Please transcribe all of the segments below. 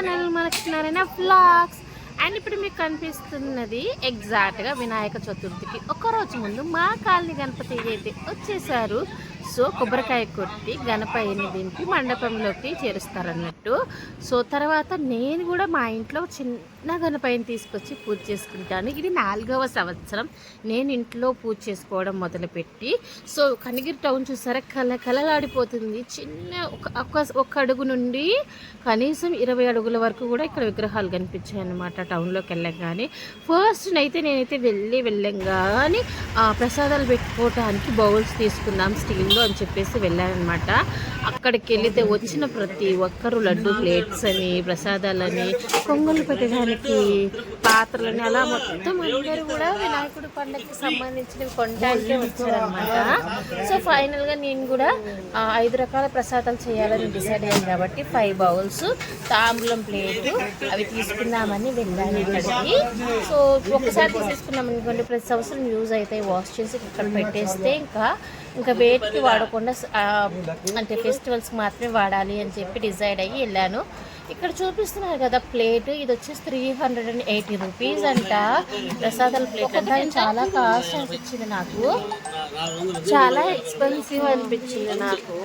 Channel మనకి flags and ఇప్పుడు మీకు కనిపిస్తున్నది ఎగ్జాక్ట్గా వినాయక చతుర్థికి. ఒక రోజు ముందు మా కాలనీ గణపతి అయితే వచ్చేసారు. సో కొబ్బరికాయ కొట్టి గణపయ్యని దింపి మండపంలోకి చేరుస్తారన్నట్టు. సో తర్వాత నేను కూడా మా ఇంట్లో చిన్న గణపయ్యని తీసుకొచ్చి పూజ చేసుకుంటాను. ఇది నాలుగవ సంవత్సరం. నేను ఇంట్లో పూజ చేసుకోవడం మొదలుపెట్టి సో కనిగిరి టౌన్ చూసారా? కల కలలాడిపోతుంది. చిన్న ఒక- ఒక అడుగు నుండి కనీసం ఇరవై అడుగుల వరకు కూడా ఇక్కడ విగ్రహాలు కనిపించాయి అన్నమాట టౌన్లోకి వెళ్ళగానే. ఫస్ట్ అయితే నేనైతే వెళ్ళి వెళ్ళంగానే ఆ, ప్రసాదాలు పెట్టుకోవటానికి బౌల్స్ తీసుకుందాం స్టీల్లో అని చెప్పేసి వెళ్ళానమాట అక్కడికి వెళితే వచ్చిన ప్రతి ఒక్కరు లడ్డు ప్లేట్స్ అని ప్రసాదాలని కొంగలు పెట్టడానికి పాత్రలని అలా మొత్తం అందరూ కూడా వినాయకుడి పండుగకి సంబంధించిన కొనడానికి వచ్చారనమాట సో ఫైనల్గా నేను కూడా ఐదు రకాల ప్రసాదాలు చేయాలని డిసైడ్ అయ్యాను కాబట్టి ఫైవ్ బౌల్స్ తాంబూలం ప్లేట్ అవి తీసుకుందామని వెళ్ళాను ఇక్కడికి. సో ఒకసారి తీసేసుకున్నాం అనుకోండి ప్రతి సంవత్సరం యూజ్ అవుతాయి వాష్ చేసి ఇక్కడ పెట్టేస్తే ఇంకా ఇంకా వేటికి వాడకుండా అంటే ఫెస్టివల్స్కి మాత్రమే వాడాలి అని చెప్పి డిసైడ్ అయ్యి వెళ్ళాను. ఇక్కడ చూపిస్తున్నారు కదా ప్లేట్. ఇది వచ్చేసి three hundred and eighty rupees అంట. ప్రసాదాల ప్లేట్ అంటే చాలా కాస్ట్ అనిపించింది నాకు. చాలా ఎక్స్పెన్సివ్ అనిపించింది నాకు.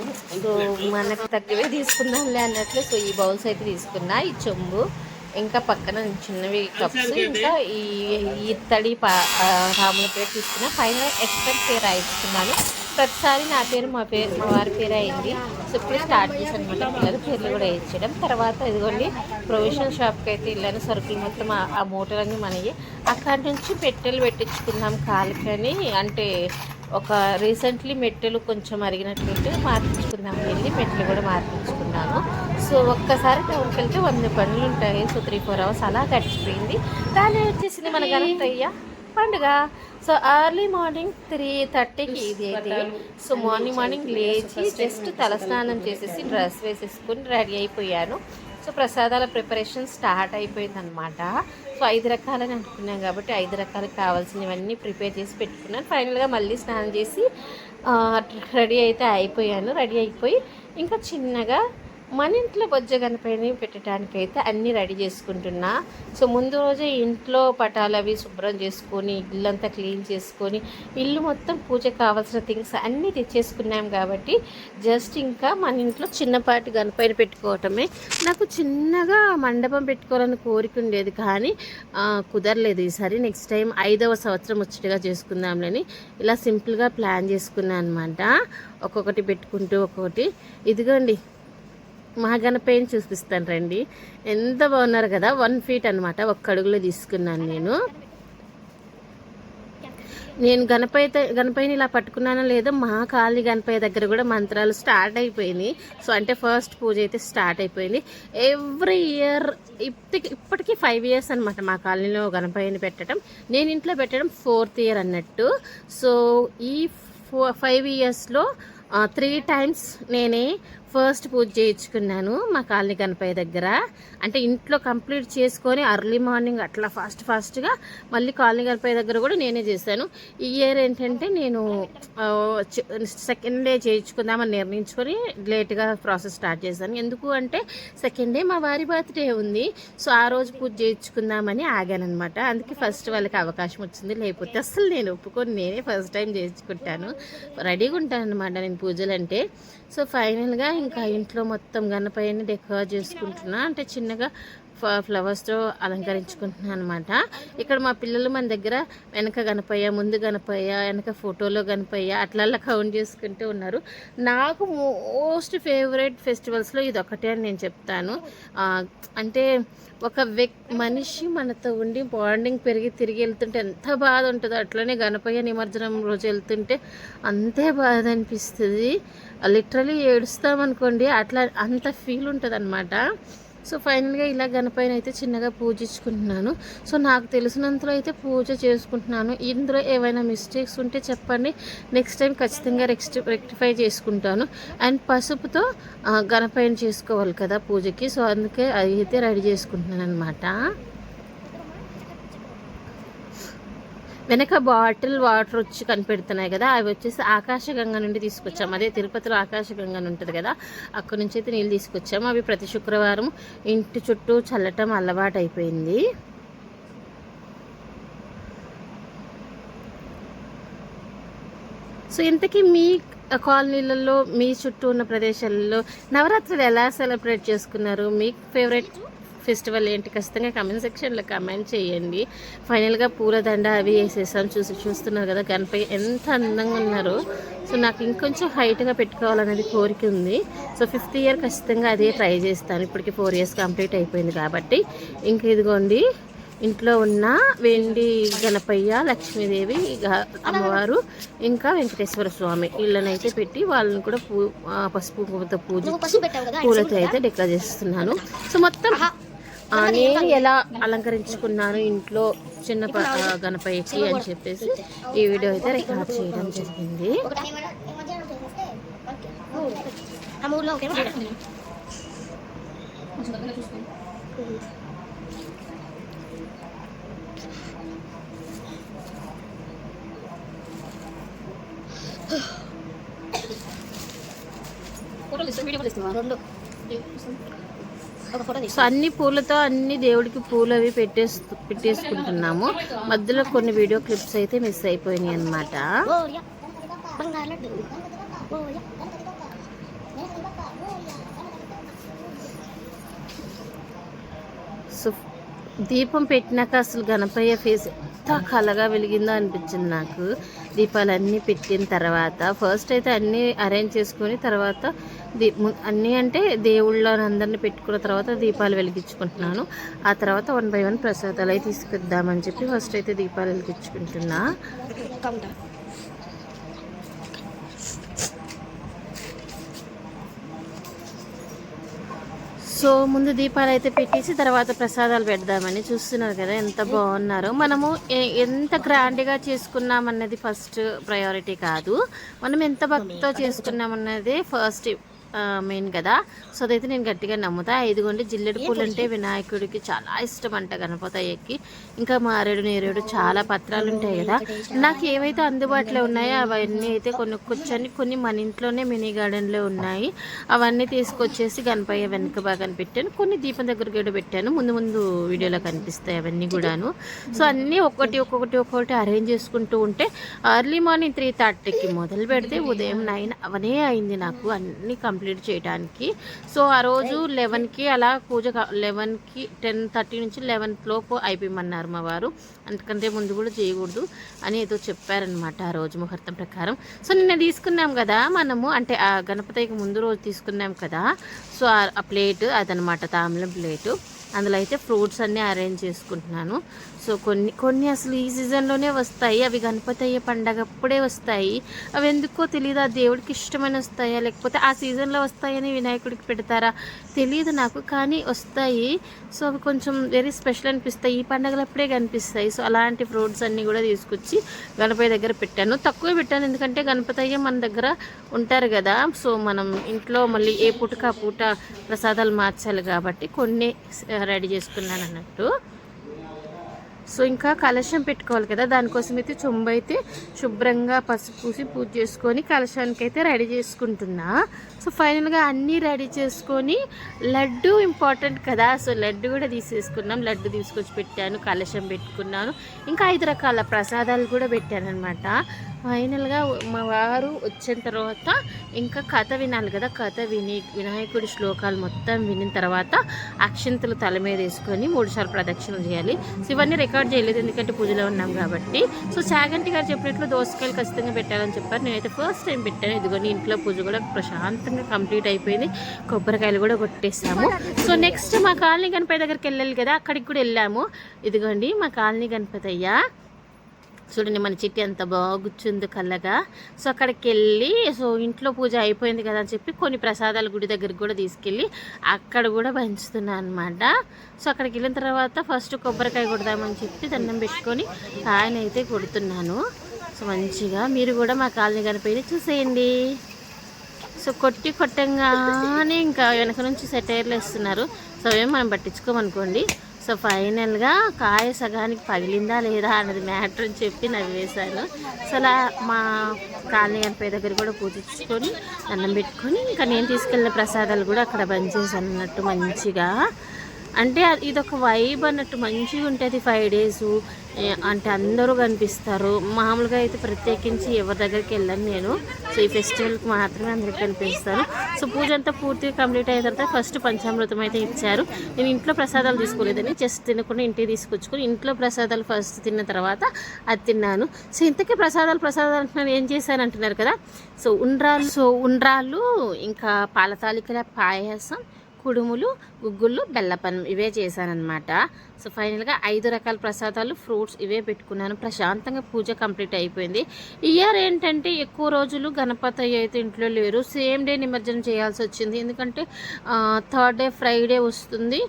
సో మనకు తగ్గవే తీసుకున్నాంలే అన్నట్లు. సో ఈ బౌల్స్ అయితే తీసుకున్నా. ఈ చెంబు ఇంకా పక్కన చిన్నవి కప్స్ ఇంకా ఈ ఇత్తడి పా రాముల ప్లేట్ తీసుకున్నా. పైన ఎక్స్పెక్ట్ పేరు రాయించుకున్నాను ప్రతిసారి నా పేరు మా పేరు మా వారి పేరు అయింది. సో ఇప్పుడు స్టార్ట్ చేశాను అనమాట పిల్లల పేర్లు కూడా వేయించడం. తర్వాత ఇదిగోండి ప్రొవిజనల్ షాప్కి అయితే వెళ్ళాను సరుకులు మొత్తం ఆ- మూటలన్నీ మనకి అక్కడి నుంచి పెట్టెలు పెట్టించుకున్నాం కాలుకని. అంటే ఒక రీసెంట్లీ మెట్టెలు కొంచెం అరిగినట్టు మార్పించుకుందాం వెళ్ళి మెట్టెలు కూడా మార్పించుకున్నాను సో ఒక్కసారి టౌన్కి వెళ్తే వంద పనులు ఉంటాయి సో త్రీ ఫోర్ అవర్స్ అలా గడిచిపోయింది. దాని వచ్చేసింది మన గణపయ్య పండుగ. సో ఎర్లీ మార్నింగ్ త్రీ థర్టీకి ఇది అయితే. సో మార్నింగ్ మార్నింగ్ లేచి జస్ట్ తలస్నానం చేసేసి డ్రెస్ వేసేసుకుని రెడీ అయిపోయాను. సో ప్రసాదాల ప్రిపరేషన్ స్టార్ట్ అయిపోయింది అనమాట సో ఐదు రకాలని అనుకున్నాం కాబట్టి ఐదు రకాలకు కావాల్సినవన్నీ ప్రిపేర్ చేసి పెట్టుకున్నాను. ఫైనల్గా మళ్ళీ స్నానం చేసి రెడీ అయితే అయిపోయాను. రెడీ అయిపోయి ఇంకా చిన్నగా మన ఇంట్లో బొజ్జ గణపతిని పెట్టడానికి అయితే అన్నీ రెడీ చేసుకుంటున్నా. సో ముందు రోజే ఇంట్లో పటాలు అవి శుభ్రం చేసుకొని ఇల్లంతా క్లీన్ చేసుకొని ఇల్లు మొత్తం పూజకు కావాల్సిన థింగ్స్ అన్నీ తెచ్చేసుకున్నాం కాబట్టి జస్ట్ ఇంకా మన ఇంట్లో చిన్నపాటి గణపతిని పెట్టుకోవటమే. నాకు చిన్నగా మండపం పెట్టుకోవాలని కోరిక ఉండేది కానీ కుదరలేదు ఈసారి. నెక్స్ట్ టైం ఐదవ సంవత్సరం వచ్చేట్టుగా చేసుకుందాంలని. ఇలా సింపుల్గా ప్లాన్ చేసుకున్నాను అనమాట ఒక్కొక్కటి పెట్టుకుంటూ ఒక్కొక్కటి. ఇదిగోండి మా చూపిస్తాను రండి. ఎంత బాగున్నారు కదా వన్ ఫీట్ అనమాట ఒక్క అడుగులో తీసుకున్నాను నేను. నేను గణపతి గణపతిని ఇలా పట్టుకున్నానో లేదో మా కాలనీ గణపతి దగ్గర కూడా మంత్రాలు స్టార్ట్ అయిపోయినాయి. సో అంటే ఫస్ట్ పూజ అయితే స్టార్ట్ అయిపోయింది. ఎవ్రీ ఇయర్ ఇప్పటికి ఇప్పటికీ ఫైవ్ ఇయర్స్ అనమాట మా కాలనీలో గణపతిని పెట్టడం. నేను ఇంట్లో పెట్టడం ఫోర్త్ ఇయర్ అన్నట్టు. సో ఈ ఫైవ్ ఇయర్స్లో త్రీ టైమ్స్ నేనే ఫస్ట్ పూజ చేయించుకున్నాను మా కాలనీ గణపయ్య దగ్గర. అంటే ఇంట్లో కంప్లీట్ చేసుకొని అర్లీ మార్నింగ్ అట్లా ఫాస్ట్ ఫాస్ట్గా మళ్ళీ కాలనీ గణపయ్య దగ్గర కూడా నేనే చేశాను. ఈ ఇయర్ ఏంటంటే నేను సెకండ్ డే చేయించుకుందామని నిర్ణయించుకొని లేట్గా ప్రాసెస్ స్టార్ట్ చేశాను. ఎందుకు అంటే సెకండ్ డే మా వారి బర్త్డే ఉంది. సో ఆ రోజు పూజ చేయించుకుందామని ఆగానమాట అందుకే ఫస్ట్ వాళ్ళకి అవకాశం వచ్చింది. లేకపోతే అసలు నేను ఒప్పుకొని నేనే ఫస్ట్ టైం చేయించుకుంటాను. రెడీగా ఉంటాను అనమాట నేను పూజలు అంటే సో ఫైనల్గా ఇంకా ఇంట్లో మొత్తం గణపయ్యని డెకరేట్ చేసుకుంటున్నా. అంటే చిన్నగా ఫ్లవర్స్తో అలంకరించుకుంటున్నాను అనమాట ఇక్కడ మా పిల్లలు మన దగ్గర వెనక గణపయ్య ముందు గణపయ్య వెనక ఫోటోలో గణపయ్య అట్లా కౌంట్ చేసుకుంటూ ఉన్నారు. నాకు మోస్ట్ ఫేవరెట్ ఫెస్టివల్స్లో ఇది ఒకటే అని నేను చెప్తాను. అంటే ఒక వ్యక్ మనిషి మనతో ఉండి బాండింగ్ పెరిగి తిరిగి వెళ్తుంటే ఎంత బాధ ఉంటుందో అట్లనే గణపయ్య నిమజ్జనం రోజు వెళ్తుంటే అంతే బాధ అనిపిస్తుంది. లిటరలీ అనుకోండి అట్లా అంత ఫీల్ ఉంటుంది అనమాట సో ఫైనల్గా ఇలా గణపైన అయితే చిన్నగా పూజించుకుంటున్నాను. సో నాకు తెలిసినంతలో అయితే పూజ చేసుకుంటున్నాను. ఇందులో ఏవైనా మిస్టేక్స్ ఉంటే చెప్పండి. నెక్స్ట్ టైం ఖచ్చితంగా రెక్స్ట్ రెక్టిఫై చేసుకుంటాను. అండ్ పసుపుతో గణపైన చేసుకోవాలి కదా పూజకి. సో అందుకే అది అయితే రెడీ చేసుకుంటున్నాను అనమాట వెనక బాటిల్ వాటర్ వచ్చి కనిపెడుతున్నాయి కదా అవి వచ్చేసి ఆకాశగంగా నుండి తీసుకొచ్చాం. అదే తిరుపతిలో ఆకాశగంగా ఉంటుంది కదా అక్కడ నుంచి అయితే నీళ్ళు తీసుకొచ్చాము అవి ప్రతి శుక్రవారం ఇంటి చుట్టూ చల్లటం అలవాటు అయిపోయింది. సో ఇంతకీ మీ కాలనీలలో మీ చుట్టూ ఉన్న ప్రదేశాలలో నవరాత్రులు ఎలా సెలబ్రేట్ చేసుకున్నారు? మీ ఫేవరెట్ ఫెస్టివల్ ఏంటి ఖచ్చితంగా కమెంట్ సెక్షన్లో కమెంట్ చేయండి. ఫైనల్గా పూలదండ అవి వేసేసాం. చూసి చూస్తున్నారు కదా గణపతి ఎంత అందంగా ఉన్నారో. సో నాకు ఇంకొంచెం హైట్గా పెట్టుకోవాలనేది కోరిక ఉంది. సో ఫిఫ్త్ ఇయర్ ఖచ్చితంగా అదే ట్రై చేస్తాను. ఇప్పటికి ఫోర్ ఇయర్స్ కంప్లీట్ అయిపోయింది కాబట్టి. ఇంక ఇదిగోండి ఇంట్లో ఉన్న వెండి గణపయ్య లక్ష్మీదేవి అమ్మవారు ఇంకా వెంకటేశ్వర స్వామి వీళ్ళనైతే పెట్టి వాళ్ళని కూడా పూ పసుపు కుంకుమతో పూజ పూలతో అయితే డెకరేట్ చేస్తున్నాను. సో మొత్తం నేను ఎలా అలంకరించుకున్నాను ఇంట్లో చిన్న గణపయ్యకి అని చెప్పేసి ఈ వీడియో అయితే రికార్డ్ చేయడం జరిగింది. ఒకటి ఆ మూడులో ఒకేమో రెండు. సో అన్ని పూలతో అన్ని దేవుడికి పూలు అవి పెట్టేసు పెట్టేసుకుంటున్నాము. మధ్యలో కొన్ని వీడియో క్లిప్స్ అయితే మిస్ అయిపోయినాయి అనమాట ఓయా బంగారు లడ్డు ఓయా సో దీపం పెట్టినాక అసలు గణపయ్య ఫేస్ ఎంత కలగా వెలిగిందో అనిపించింది నాకు. దీపాలన్నీ పెట్టిన తర్వాత ఫస్ట్ అయితే అన్నీ అరేంజ్ చేసుకొని తర్వాత దీ అన్నీ అంటే దేవుళ్ళని అందరినీ పెట్టుకున్న తర్వాత దీపాలు వెలిగించుకుంటున్నాను. ఆ తర్వాత వన్ బై వన్ ప్రసాదాలు అయితే తీసుకొద్దామని చెప్పి ఫస్ట్ అయితే దీపాలు వెలిగించుకుంటున్నా. సో ముందు దీపాలు అయితే పెట్టేసి తర్వాత ప్రసాదాలు పెడదామని చూస్తున్నారు కదా ఎంత బాగున్నారో. మనము ఎంత గ్రాండ్గా చేసుకున్నామన్నది ఫస్ట్ ప్రయారిటీ కాదు. మనం ఎంత భక్తితో చేసుకున్నామన్నది ఫస్ట్ మెయిన్ కదా. సో అదైతే నేను గట్టిగా నమ్ముతా. ఐదుగోండి జిల్లెడు పూలు అంటే వినాయకుడికి చాలా ఇష్టం అంట గణపతయ్యకి ఇంకా మారేడు నేరేడు చాలా పత్రాలు ఉంటాయి కదా. నాకు ఏవైతే అందుబాటులో ఉన్నాయో అవన్నీ అయితే కొనుక్కొచ్చాను కొన్ని మన ఇంట్లోనే మినీ గార్డెన్లో ఉన్నాయి. అవన్నీ తీసుకొచ్చేసి గణపయ్య వెనక బాగా పెట్టాను. కొన్ని దీపం దగ్గర కూడా పెట్టాను. ముందు ముందు వీడియోలో కనిపిస్తాయి అవన్నీ కూడాను. సో అన్నీ ఒక్కొక్కటి ఒక్కొక్కటి ఒక్కొక్కటి అరేంజ్ చేసుకుంటూ ఉంటే ఎర్లీ మార్నింగ్ త్రీ థర్టీకి మొదలు పెడితే ఉదయం నైన్ అవనే అయింది నాకు. అన్నీ కంప్లీట్ చేయడానికి. సో ఆ రోజు లెవెన్కి అలా పూజ లెవెన్కి టెన్ థర్టీ నుంచి లెవెన్ లోపు అయిపోయమన్నారు మా వారు. అంతకంటే ముందు కూడా చేయకూడదు అని ఏదో చెప్పారనమాట ఆ రోజు ముహూర్తం ప్రకారం. సో నిన్న తీసుకున్నాం కదా మనము అంటే ఆ గణపతికి ముందు రోజు తీసుకున్నాం కదా. సో ఆ- ప్లేట్ అదనమాట తాంబూలం ప్లేటు. అందులో అయితే ఫ్రూట్స్ అన్నీ అరేంజ్ చేసుకుంటున్నాను. సో కొన్ని కొన్ని అసలు ఈ సీజన్లోనే వస్తాయి. అవి గణపతి అయ్యే పండగ అప్పుడే వస్తాయి. అవి ఎందుకో తెలియదు ఆ దేవుడికి ఇష్టమైన వస్తాయా? లేకపోతే ఆ సీజన్లో వస్తాయని వినాయకుడికి పెడతారా? తెలియదు నాకు కానీ వస్తాయి. సో అవి కొంచెం వెరీ స్పెషల్ అనిపిస్తాయి. ఈ పండగలప్పుడే కనిపిస్తాయి. సో అలాంటి ఫ్రూట్స్ అన్నీ కూడా తీసుకొచ్చి గణపతి దగ్గర పెట్టాను. తక్కువ పెట్టాను. ఎందుకంటే గణపతి అయ్యే మన దగ్గర ఉంటారు కదా. సో మనం ఇంట్లో మళ్ళీ ఏ పూటకు ఆ పూట ప్రసాదాలు మార్చాలి కాబట్టి కొన్ని రెడీ చేసుకున్నాను అన్నట్టు. సో ఇంకా కలశం పెట్టుకోవాలి కదా దానికోసం అయితే చెంబు అయితే శుభ్రంగా పసుపు పూసి పూజ చేసుకొని కలశానికి అయితే రెడీ చేసుకుంటున్నా. సో ఫైనల్గా అన్నీ రెడీ చేసుకొని లడ్డు ఇంపార్టెంట్ కదా సో లడ్డు కూడా తీసేసుకున్నాం. లడ్డు తీసుకొచ్చి పెట్టాను కలశం పెట్టుకున్నాను. ఇంకా ఐదు రకాల ప్రసాదాలు కూడా పెట్టాను అనమాట ఫైనల్గా మా వారు వచ్చిన తర్వాత ఇంకా కథ వినాలి కదా. కథ విని వినాయకుడి శ్లోకాలు మొత్తం వినిన తర్వాత అక్షంతలు తల మీద వేసుకొని మూడుసార్లు ప్రదక్షిణలు చేయాలి. సో ఇవన్నీ రికార్డ్ చేయలేదు ఎందుకంటే పూజలో ఉన్నాం కాబట్టి. సో చాగంటి గారు చెప్పినట్లు దోసకాయలు ఖచ్చితంగా పెట్టాలని చెప్పారు. నేనైతే ఫస్ట్ టైం పెట్టాను. ఇదిగోని ఇంట్లో పూజ కూడా ప్రశాంతంగా కంప్లీట్ అయిపోయింది. కొబ్బరికాయలు కూడా కొట్టేసాము. సో నెక్స్ట్ మా కాలనీ గణపతి దగ్గరికి వెళ్ళాలి కదా. అక్కడికి కూడా వెళ్ళాము. ఇదిగోండి మా కాలనీ గణపతి అయ్యా చూడండి మన చెట్టు ఎంత బాగా కూర్చుంది కళ్ళగా. సో అక్కడికి వెళ్ళి సో ఇంట్లో పూజ అయిపోయింది కదా అని చెప్పి కొన్ని ప్రసాదాలు గుడి దగ్గరికి కూడా తీసుకెళ్ళి అక్కడ కూడా పంచుతున్నాను అనమాట సో అక్కడికి వెళ్ళిన తర్వాత ఫస్ట్ కొబ్బరికాయ కొడదామని చెప్పి దండం పెట్టుకొని ఆయన అయితే కొడుతున్నాను. సో మంచిగా మీరు కూడా మా కాలనీ కనిపోయి చూసేయండి. సో కొట్టి కొట్టంగానే ఇంకా వెనక నుంచి సెటైర్లు వేస్తున్నారు. సో ఏం మనం పట్టించుకోమనుకోండి. సో ఫైనల్గా కాయ సగానికి పగిలిందా లేదా అన్నది మ్యాటర్ అని చెప్పి నవ్వేశాను సో అలా మా కాలనీ గణపతి దగ్గర కూడా పూజించుకొని దండం పెట్టుకొని ఇంకా నేను తీసుకెళ్ళిన ప్రసాదాలు కూడా అక్కడ బంద్ చేశాను అన్నట్టు మంచిగా. అంటే ఇదొక వైబ్ అన్నట్టు మంచిగా ఉంటుంది ఫైవ్ డేస్ అంటే అందరూ కనిపిస్తారు. మామూలుగా అయితే ప్రత్యేకించి ఎవరి దగ్గరికి వెళ్ళాను నేను. సో ఈ ఫెస్టివల్కి మాత్రమే అందరికి కనిపిస్తాను. సో పూజ అంతా పూర్తిగా కంప్లీట్ అయిన తర్వాత ఫస్ట్ పంచామృతం అయితే ఇచ్చారు. నేను ఇంట్లో ప్రసాదాలు తీసుకోలేదని జస్ట్ తినకుండా ఇంటికి తీసుకొచ్చుకొని ఇంట్లో ప్రసాదాలు ఫస్ట్ తిన్న తర్వాత అది తిన్నాను. సో ఇంతకీ ప్రసాదాలు ప్రసాదాలు అంటున్నాను. ఏం చేశాను అంటున్నారు కదా? సో ఉండ్రాలు సో ఉండ్రాలు ఇంకా పాలతాలికల పాయసం కుడుములు గుగ్గుళ్ళు బెల్లపనం ఇవే చేశానన్నమాట. సో ఫైనల్గా ఐదు రకాల ప్రసాదాలు ఫ్రూట్స్ ఇవే పెట్టుకున్నాను. ప్రశాంతంగా పూజ కంప్లీట్ అయిపోయింది. ఇయర్ ఏంటంటే ఎక్కువ రోజులు గణపతి అయితే ఇంట్లో లేరు. సేమ్ డే నిమజ్జనం చేయాల్సి వచ్చింది. ఎందుకంటే థర్డ్ డే ఫ్రైడే వస్తుంది.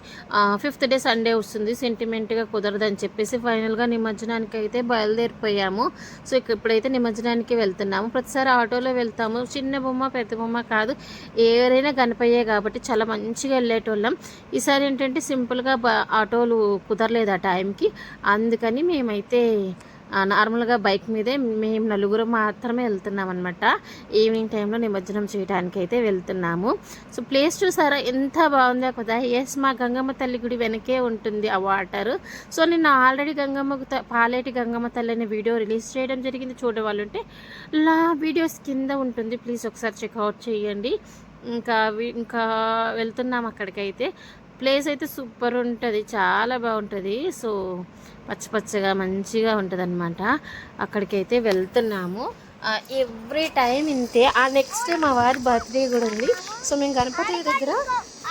ఫిఫ్త్ డే సండే వస్తుంది. సెంటిమెంట్గా కుదరదని చెప్పేసి ఫైనల్గా నిమజ్జనానికి అయితే బయలుదేరిపోయాము. సో ఇక ఇప్పుడైతే నిమజ్జనానికి వెళ్తున్నాము. ప్రతిసారి ఆటోలో వెళ్తాము. చిన్న బొమ్మ పెద్ద బొమ్మ కాదు. ఎవరైనా గణపయ్యే కాబట్టి చాలా మంచిగా వెళ్ళేటోళ్ళం. ఈసారి ఏంటంటే సింపుల్గా ఆటోలు కుదరలేదు ఆ టైంకి? అందుకని మేమైతే నార్మల్గా బైక్ మీదే మేము నలుగురు మాత్రమే వెళ్తున్నాం అనమాట ఈవినింగ్ టైంలో నిమజ్జనం చేయడానికి అయితే వెళ్తున్నాము. సో ప్లేస్ చూసారా? ఎంత బాగుందో కదా! ఎస్ మా గంగమ్మ తల్లి గుడి వెనకే ఉంటుంది ఆ వాటర్. సో నేను ఆల్రెడీ గంగమ్మ త- పాలేటి గంగమ్మ తల్లి అనే వీడియో రిలీజ్ చేయడం జరిగింది. చూడవాళ్ళు ఉంటే లా వీడియోస్ కింద ఉంటుంది. ప్లీజ్ ఒకసారి చెక్అవుట్ చేయండి. ఇంకా ఇంకా వెళ్తున్నాం అక్కడికైతే. ప్లేస్ అయితే సూపర్ ఉంటుంది చాలా బాగుంటుంది. సో పచ్చ పచ్చగా మంచిగా ఉంటుంది అనమాట అక్కడికైతే వెళ్తున్నాము. ఎవ్రీ టైం ఇంతే. ఆ నెక్స్ట్ డే మా వారి బర్త్డే కూడా ఉంది. సో మేము గణపతి దగ్గర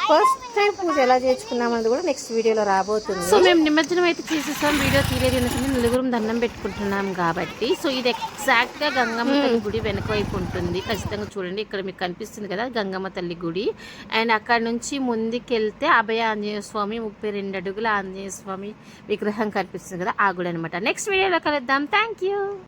ఫస్ట్ టైం పూజ ఎలా చేసుకున్నాం అనేది కూడా నెక్స్ట్ వీడియోలో రాబోతుంది. సో మేము నిమజ్జనం అయితే చేసేసాం. వీడియో తీరేది ఎందుకంటే నలుగురం దండం పెట్టుకుంటున్నాం కాబట్టి. సో ఇది ఎగ్జాక్ట్గా గంగమ్మ తల్లి గుడి వెనక వైపు ఉంటుంది. ఖచ్చితంగా చూడండి ఇక్కడ మీకు కనిపిస్తుంది కదా గంగమ్మ తల్లి గుడి. అండ్ అక్కడ నుంచి ముందుకెళ్తే అభయ ఆంజనేయ స్వామి ముప్పై రెండు అడుగుల ఆంజనేయ స్వామి విగ్రహం కనిపిస్తుంది కదా ఆ గుడి అనమాట నెక్స్ట్ వీడియోలో కలుద్దాం. Thank you